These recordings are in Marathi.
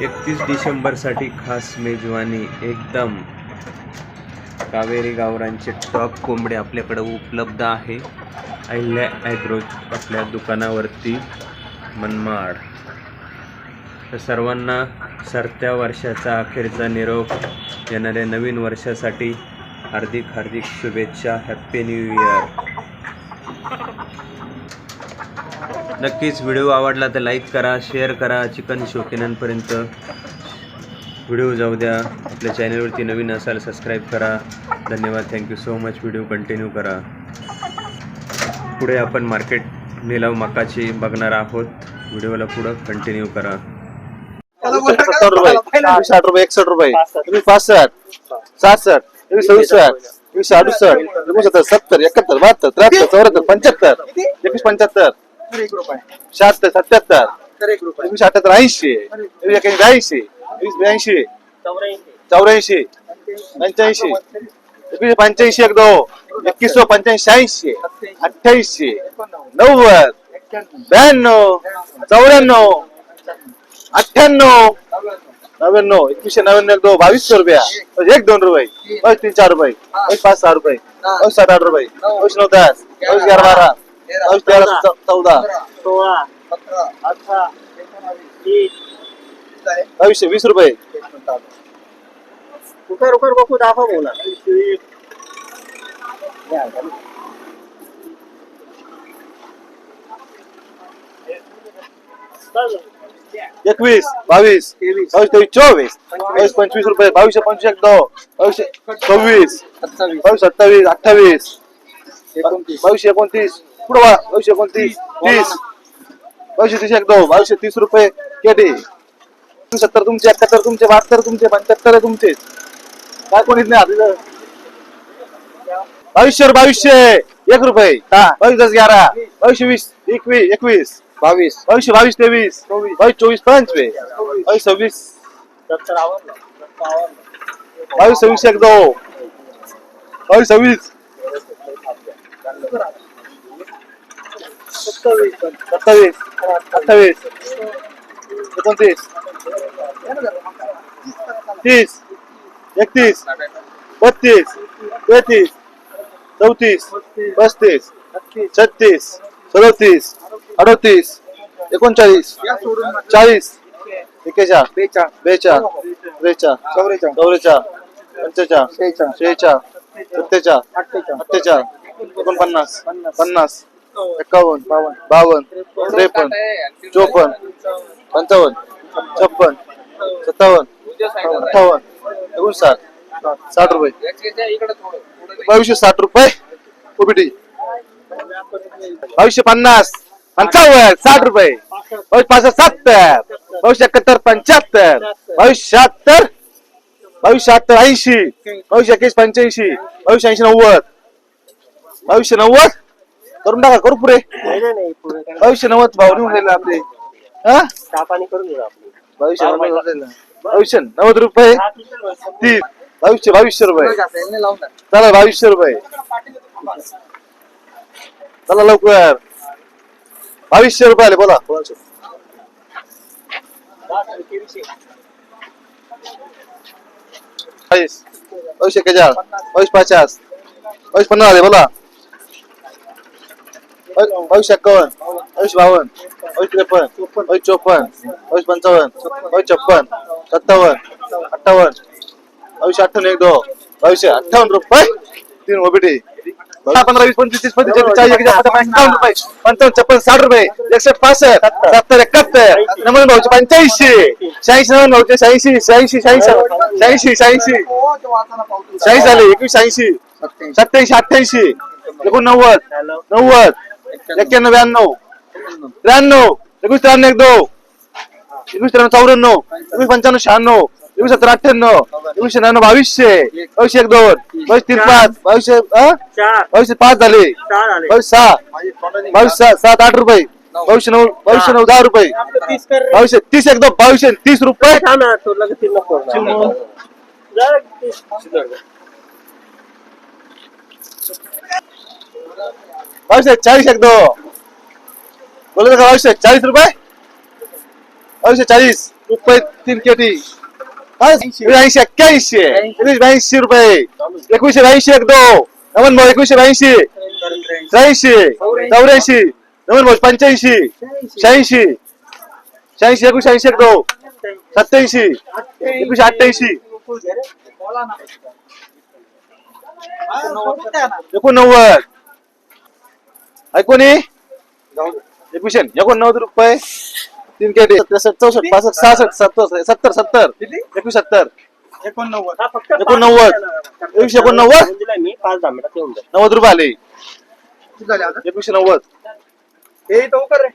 एकतीस डिसेंबरसाठी खास मेजवानी एकदम. कावेरी गावरांचे टॉप कोंबडे आपल्याकडं उपलब्ध आहे. अहिल्या ॲग्रो आपल्या दुकानावरती मनमाड. तर सर्वांना सरत्या वर्षाचा अखेरचा निरोप येणाऱ्या नवीन वर्षासाठी हार्दिक हार्दिक शुभेच्छा हॅप्पी न्यू इयर. नक्कीच व्हिडिओ आवडला तर लाईक करा शेअर करा. चिकन शौकीनांपर्यंत व्हिडिओ जाऊ द्या. आपल्या चॅनलवरती नवीन असाल सबस्क्राईब करा. धन्यवाद. Thank you so much video continue करा. पुढे आपण मार्केट निलाव मकाची बघणार आहोत. व्हिडिओला पुढं कंटिन्यू करा. सत्तर रुपये तुम्ही साठ रुपये. एकसठ रुपये तुम्ही पासष्ट सहासष्ट तुम्ही सदुसष्ट तुम्ही अडुसष्ट सत्तर सत्तर एकाहत्तर बहात्तर त्र्याहत्तर चौऱ्याहत्तर पंच्याहत्तर एकवीस पंच्याहत्तर. शहात्तर सत्याहत्तर. तुम्ही अठ्याहत्तर ऐंशी. तुम्ही एक्याऐंशी ऐंशी वीस ब्याऐंशी. चौऱ्याऐंशी. पंच्याऐंशी. एकवीस पंच्याऐंशी एक दो एकवीस पंच्याऐंशी ऐंशी. अठ्ठ्याऐंशी. नव्वद. ब्याण्णव. चौऱ्याण्णव. अठ्ठ्याण्णव. नव्याण्णव. एकवीसशे नव्याण्णव एक दो बावीसशे रुपया. एक दोन रुपये. तीन चार रुपये. पाच सहा रुपये. सात आठ रुपये. नऊ दस बारा. तेरा चौदा सोळा अठरा वीस बावीसशे वीस रुपये. रुकर रुकर बघू दाखव बोला एकवीस बावीस बावीस तेवीस चोवीस. बावीस पंचवीस रुपये बावीसशे पंचवीस एक दो बावीसशे सव्वीस बावीस सत्तावीस अठ्ठावीस. बावीसशे एकोणतीस. पुढे वा बावीसशे एकोणतीस. तीस. बावीसशे तीस एक दो बावीसशे तीस रुपये केटी सत्तर तुमचे एकाहत्तर तुमचे बहात्तर तुमचे पंच्याहत्तर तुमचे. काय कोणीच नाही बावीसशे बावीसशे. एक रुपये. बावीस दस ग्यारा. बावीसशे वीस. एकवीस. एकवीस. बावीस. बावीसशे बावीस तेवीस. बावीस चोवीस पंचवीस. बावीस सव्वीस. बावीस सव्वीस एक दो बावीस सव्वीस. सत्तावीस अठ्ठावीस एकोणतीस. तीस. एकतीस. बत्तीस. तेहतीस चौतीस. पस्तीस. छत्तीस. सदोतीस. अडोतीस. एकोणचाळीस. चाळीस. एकेचाळ बेचाळ बेचाळ त्रेचाळ चौवेचाळ चौवेचाळ पंचेचाळ शेहेचाळ शेहेचाळ सत्तेचाळ अठ्ठेचाळ अठ्ठेचाळ एकोणपन्नास. पन्नास. एकावन्न बावन्न बावन्न त्रेपन्न चोपन्न पंचावन्न छप्पन सत्तावन्न अठ्ठावन्न एकोणसाठ साठ रुपये. बावीसशे साठ रुपये. ओबीटी. बावीसशे पन्नास पंचावन्न साठ रुपये. बावीस पासष्ट सत्तर. बावीसशे एकाहत्तर पंच्याहत्तर. बावीस शहात्तर बावीस शहात्तर ऐंशी. बावीस एकवीस पंच्याऐंशी. बावीस ऐंशी नव्वद. बावीसशे नव्वद करून टाका करू पुरे नाही नाही, नाही पुढे काय? बावीसशे नव्वद भाव निघून राहिले आपले. हा? चहा पाणी करून घेऊ आपण. बावीसशे नव्वद होऊन राहिले. बावीसशे नव्वद रुपये? तीन बावीसशे बावीसशे रुपये. चला बावीसशे रुपये. चला लवकर. बावीसशे रुपये आले बोला. बावीस बावीस एक्केचाळ बावीस पचास. बावीस पन्नास आले बोला. बावीस एक्कावन्न बावीस बावन्न बावीस त्रेपन्न बावीस चोपन्न बावीस पंचावन्न बावीस छप्पन सत्तावन्न अठ्ठावन्न बावीसशे अठ्ठावन्न एक दो बावीसशे अठ्ठावन्न रुपये तीन ओबीटी दहा पंधरा वीस पंचवीस तीस पस्तीस चाळीस चाळीस रुपये पंचावन्न छप्पन साठ रुपये एकशे पासष्ट सत्तर एकाहत्तर नव्वद भाऊचे पंच्याऐंशी शहाऐंशी नव्वद भाऊचे शहाऐंशी शहाऐंशी शहाऐंशी शहाऐंशी शहाऐंशी शहाऐंशी झाले एकवीस शहाऐंशी सत्याऐंशी अठ्ठ्याऐंशी एकोणनव्वद नव्वद एक्क्याण्णव ब्याण्णव. त्र्याण्णव एकवीस त्र्याण्णव एक दो एकवीस त्र्याण्णव चौऱ्याण्णव एकवीस पंच्याण्णव शहाण्णव एकवीस सत्तर अठ्ठ्याण्णव एकवीसशे नव्याण्णव बावीसशे बावीसशे एक दोन बावीस तीन पाच बावीसशे बावीसशे पाच झाले. बावीस सहा. बावीस सहा सात आठ रुपये. बावीसशे नऊ बावीसशे नऊ दहा रुपये. बावीसशे तीस एक दोन बावीसशे तीस रुपये थांब ना तो लगेच तीन नको करू. जरा तीस. बावीसशे चाळीस एक दो। बोलत का बावीसशे चाळीस रुपये बावीसशे चाळीस रुपये तीन केटी। ऐंशी एक्क्याऐंशी एकवीस ब्याऐंशी रुपये एकवीसशे ब्याऐंशी एक दो। नमन भाऊ एकवीसशे ब्याऐंशी त्र्याऐंशी चौऱ्याऐंशी नमन भाऊ पंच्याऐंशी शहाऐंशी शहाऐंशी एकवीसशे ऐंशी एक दो। सत्याऐंशी एकवीसशे अठ्ठ्याऐंशी एकोणनव्वद ऐकोणी एकवीसशे एकोणनव्वद रुपये. तीन केटी त्रेसष्ट चौसष्ट पासष्ट सहासष्ट सत्तर सत्तर सत्तर. एकवीस सत्तर एकोणनव्वद. एकोणनव्वद. एकवीसशे एकोणनव्वद? मी पाच दहा मिनिटात येऊन जाईल. नव्वद रुपये आले. एकवीसशे नव्वद. हे तो कर रे.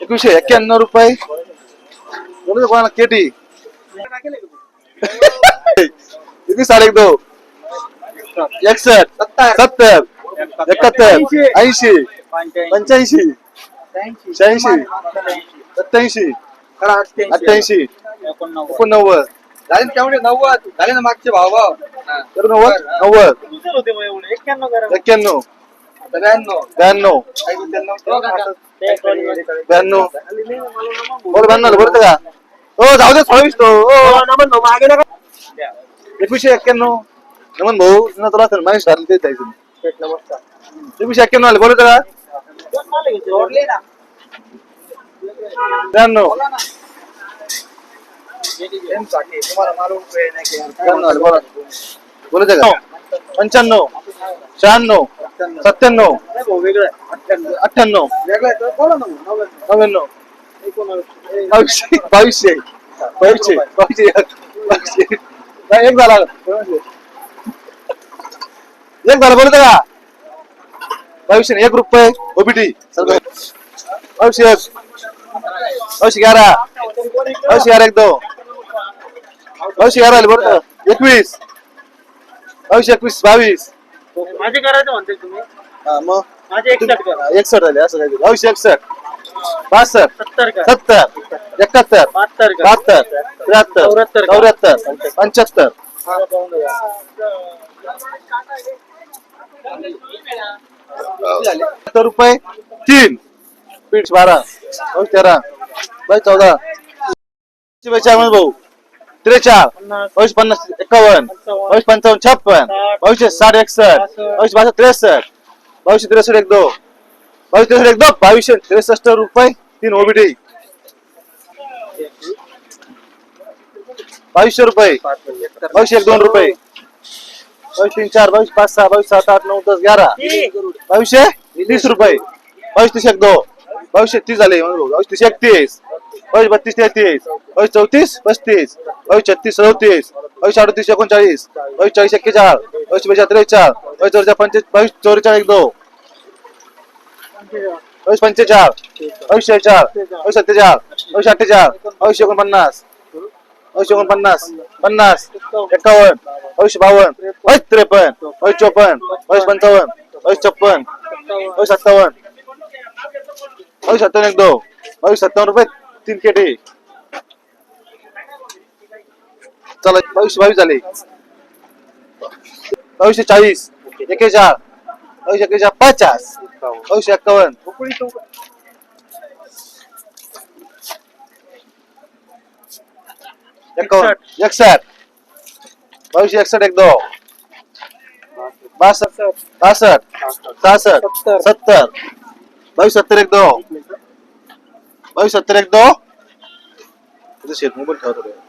एकवीसशे एक्क्याण्णव रुपये. बोलू कोणाला केटी? एकवीस साडे दो एकसष्ट सत्तर. एकाहत्तर. ऐंशी. पंच्याऐंशी. शहाऐंशी. सत्याऐंशी. अठ्ठ्याऐंशी. एकोणनव्वद. झाले तेवढे नव्वद. झाले ना मागचे भाव भाव. एकोणनव्वद नव्वद? एवढे एक्क्याण्णव. ब्याण्णव. ब्याण्णव. ब्याण्णव. बोल ब्याण्णव बोलतो का? हो जाऊ दे सव्वीस तो हो. मागे नका. एकवीसशे एक्क्याण्णव. नमन भाऊ तुला तुला तर माहिती झालं ते द्यायचं नमस्कार. एकवीसशे एक्क्याण्णव आले. बोलतो का जोडले ना तुम्हाला नाही की ब्याण्णव आले बोला. का पंच्याण्णव. शहाण्णव. सत्त्याण्णव. नाही भाऊ वेगळं आहे. अठ्ठ्याण्णव. अठ्ठ्याण्णव. वेगळं आहे तर बोला ना मग, नव्याण्णव. बावीसशे बावीसशे बावीसशे बावीसशे एक झाला. एक झाला बोलतो का बावीसशे एक रुपये. ओबीटी बावीसशे एक बावीसशे ग्यारा. बावीसशे ग्यारा एक दो. बावीसशे ग्यारा आले बरोबर एकवीस. बावीसशे एकवीस बावीस. माझे करायचं म्हणते तुम्ही. हा, मग? माझे एकसष्ट झाले असं काही बावीसशे एकसष्ट. बासष्ट सत्तर सत्तर एकाहत्तर बहात्तर त्र्याहत्तर चौऱ्याहत्तर. चौऱ्याहत्तर पंच्याहत्तर. सत्तर रुपये तीन. पीठ बारा बावीस तेरा बावीस चौदा. बेचाळीस भाऊ. त्रेचाळ. बावीस पन्नास एकावन्न. बावीस पंचावन्न छप्पन. बावीसशे साठ एकसष्ट. बावीस बासष्ट त्रेसष्ट. बावीसशे त्रेसष्ट एक दो बावीस त्रेसष्ट एक बावीसशे त्रेसष्ट रुपये तीन ओबीडी बावीसशे रुपये. बावीसशे एक दोन रुपये. बावीस तीन चार बावीस पाच सहा बावीस सात आठ नऊ दस ग्यारा. बावीसशे तीस रुपये. बावीस तीस एक दो बावीसशे तीस झाले. बावीस तीस एकतीस. बावीस बत्तीस तेहतीस. बावीस चौतीस पस्तीस. बावीस छत्तीस सदतीस बावीस अडतीस एकोणचाळीस. बावीस चाळीस एक्केचाळ बावीस बेचाळीस त्रेचाळ बावीस चौवेचाळ पंचे बावीस चौवेचाळ एक दो बावीस पंचेचाळ बावीस चार बावीस सत्तेचाळ बावीस अठ्ठेचाळ बावीस एकोणपन्नास बावीस एकोणपन्नास पन्नास एकावन्न बावीस बावन्न बावीस त्रेपन्न बावीस चोपन्न बावीस पंचावन्न बावीस छप्पन बावीस सत्तावन्न बावीस सत्तावन्न एक दो बावीस सत्तावन्न रुपये तीन केटी. चला बावीस बावीस झाले. बावीसशे चाळीस एकेचाळ बावीस एकेचाळ पचास. बावीस एक्कावन्न एकावन्न एकसठ बावीसशे एकसठ एक दो बासष्ट बासष्ट सहासष्ट सत्तर बावीस सत्तर एक दो बावीस सत्तर एक दो शेत मोबाईल ठेवतो.